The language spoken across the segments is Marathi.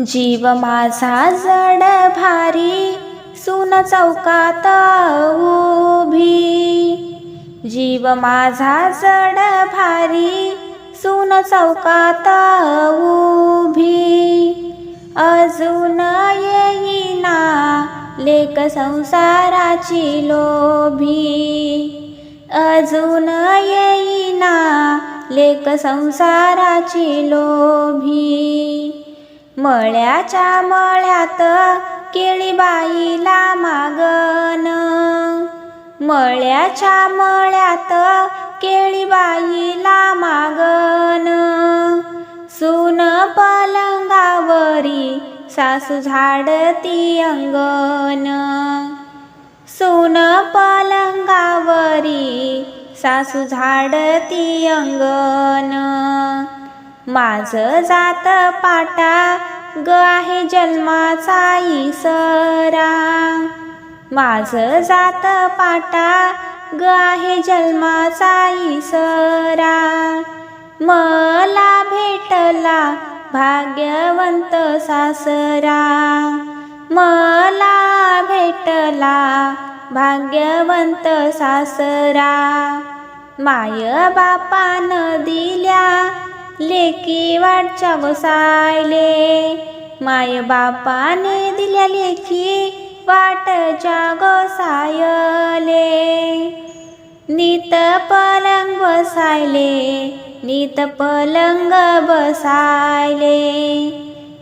जीव माझा जड भारी सून चौकात उभी. जीव माझा जड भारी सून चौकात उभी. अजून येईना लेक संसाराची लोभी. अजून येईना लेक संसाराची लोभी. मळ्याच्या मळ्यात केळीबाईला मागन. मळ्याच्या मळ्यात केळीबाईला मागन. सुन पलंगावरी सासू झाडती अंगण. सुन पलंगावरी सासू झाडती अंगण. माझ जात पाटा ग आहे जन्माचा इसरा. माझ जात पाटा ग आहे जन्माचा इसरा. मला भेटला भाग्यवंत सासरा. मला भेटला भाग्यवंत सासरा. माय बापानं दिल्या लेकी वाटच्या गोसायले माय बापाने दिल्या लेकी वाटच्या गोसायले. नीत पलंग बसायले नीत पलंग बसायले.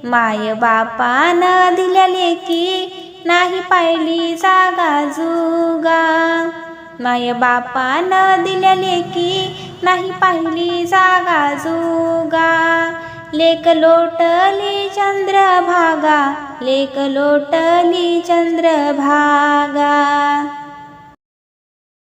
माय बापानं दिल्या लेकी नाही पाहिली जागा जुगा. माय बापानं दिल्या लेकी नाही पाहिली जागा जुगा. लेक लोटली चंद्रभागा लेक लोटली चंद्रभागा.